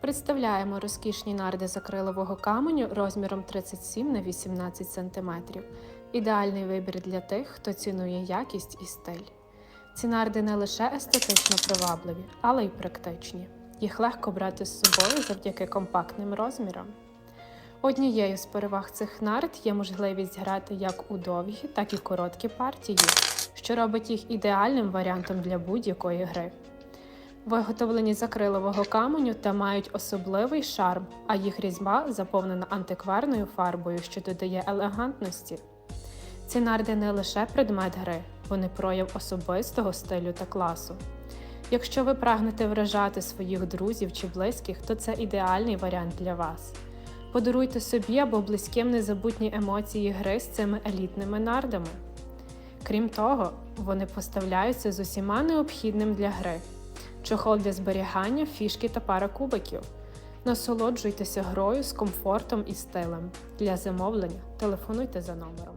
Представляємо розкішні нарди з акрилового каменю розміром 37 на 18 см. Ідеальний вибір для тих, хто цінує якість і стиль. Ці нарди не лише естетично привабливі, але й практичні. Їх легко брати з собою завдяки компактним розмірам. Однією з переваг цих нард є можливість грати як у довгі, так і короткі партії, що робить їх ідеальним варіантом для будь-якої гри. Виготовлені з акрилового каменю та мають особливий шарм, а їх різьба заповнена антикварною фарбою, що додає елегантності. Ці нарди не лише предмет гри, вони прояв особистого стилю та класу. Якщо ви прагнете вражати своїх друзів чи близьких, то це ідеальний варіант для вас. Подаруйте собі або близьким незабутні емоції гри з цими елітними нардами. Крім того, вони поставляються з усіма необхідним для гри: чохол для зберігання, фішки та пара кубиків. Насолоджуйтеся грою з комфортом і стилем. Для замовлення телефонуйте за номером.